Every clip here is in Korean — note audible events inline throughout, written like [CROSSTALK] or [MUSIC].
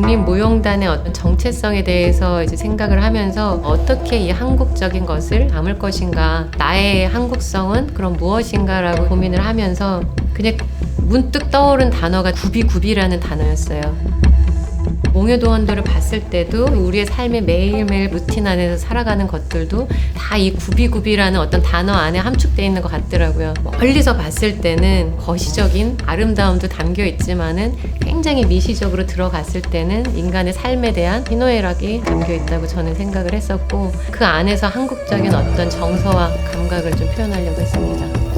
국립 무용단의 어떤 정체성에 대해서 이제 생각을 하면서 어떻게 이 한국적인 것을 담을 것인가, 나의 한국성은 그럼 무엇인가라고 고민을 하면서 그냥 문득 떠오른 단어가 구비구비라는 단어였어요. 몽유도원들을 봤을 때도 우리의 삶의 매일매일 루틴 안에서 살아가는 것들도 다 이 구비구비라는 어떤 단어 안에 함축되어 있는 것 같더라고요. 멀리서 봤을 때는 거시적인 아름다움도 담겨 있지만은 굉장히 미시적으로 들어갔을 때는 인간의 삶에 대한 희노애락이 담겨 있다고 저는 생각을 했었고 그 안에서 한국적인 어떤 정서와 감각을 좀 표현하려고 했습니다.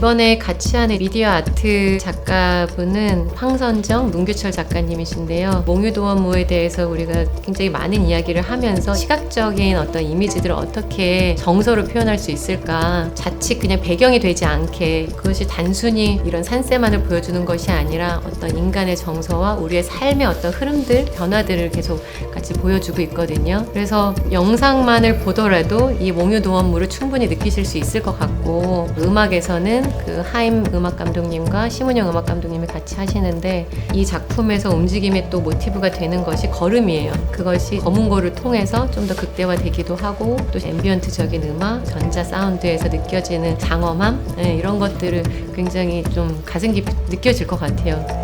이번에 같이 하는 미디어 아트 작가분은 황선정, 문규철 작가님이신데요. 몽유도원무에 대해서 우리가 굉장히 많은 이야기를 하면서 시각적인 어떤 이미지들을 어떻게 정서로 표현할 수 있을까 자칫 그냥 배경이 되지 않게 그것이 단순히 이런 산세만을 보여주는 것이 아니라 어떤 인간의 정서와 우리의 삶의 어떤 흐름들, 변화들을 계속 같이 보여주고 있거든요. 그래서 영상만을 보더라도 이 몽유도원무를 충분히 느끼실 수 있을 것 같고 음악에서는 그 하임 음악 감독님과 심은영 음악 감독님이 같이 하시는데 이 작품에서 움직임의 또 모티브가 되는 것이 걸음이에요. 그것이 검은고를 통해서 좀 더 극대화되기도 하고 또 앰비언트적인 음악, 전자 사운드에서 느껴지는 장엄함 네, 이런 것들을 굉장히 좀 가슴 깊이 느껴질 것 같아요.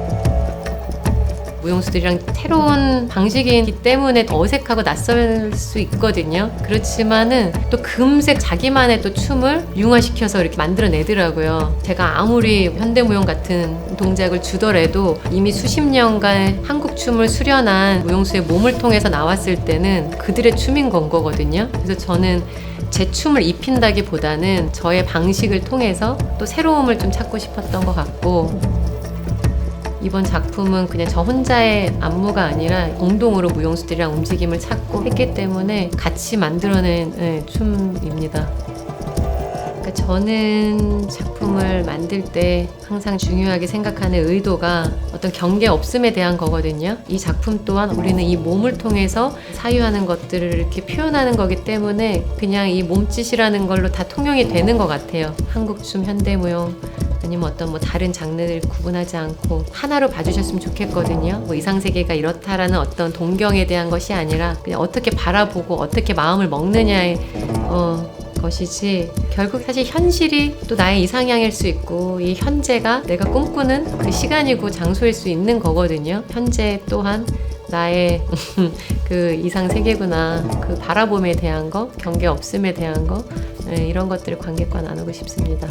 무용수들이랑 새로운 방식이기 때문에 더 어색하고 낯설 수 있거든요. 그렇지만은 또 금세 자기만의 또 춤을 융화시켜서 이렇게 만들어내더라고요. 제가 아무리 현대무용 같은 동작을 주더라도 이미 수십 년간 한국 춤을 수련한 무용수의 몸을 통해서 나왔을 때는 그들의 춤인 건 거거든요. 그래서 저는 제 춤을 입힌다기보다는 저의 방식을 통해서 또 새로움을 좀 찾고 싶었던 것 같고 이번 작품은 그냥 저 혼자의 안무가 아니라 공동으로 무용수들이랑 움직임을 찾고 했기 때문에 같이 만들어낸 네, 춤입니다. 그러니까 저는 작품을 만들 때 항상 중요하게 생각하는 의도가 어떤 경계 없음에 대한 거거든요. 이 작품 또한 우리는 이 몸을 통해서 사유하는 것들을 이렇게 표현하는 거기 때문에 그냥 이 몸짓이라는 걸로 다 통용이 되는 것 같아요. 한국춤, 현대무용, 아니면 어떤 뭐 다른 장르를 구분하지 않고 하나로 봐주셨으면 좋겠거든요. 뭐 이상 세계가 이렇다라는 어떤 동경에 대한 것이 아니라 그냥 어떻게 바라보고 어떻게 마음을 먹느냐의 어, 것이지 결국 사실 현실이 또 나의 이상향일 수 있고 이 현재가 내가 꿈꾸는 그 시간이고 장소일 수 있는 거거든요. 현재 또한 나의 [LAUGHS] 그 이상 세계구나 그 바라봄에 대한 거 경계 없음에 대한 거 네, 이런 것들을 관객과 나누고 싶습니다.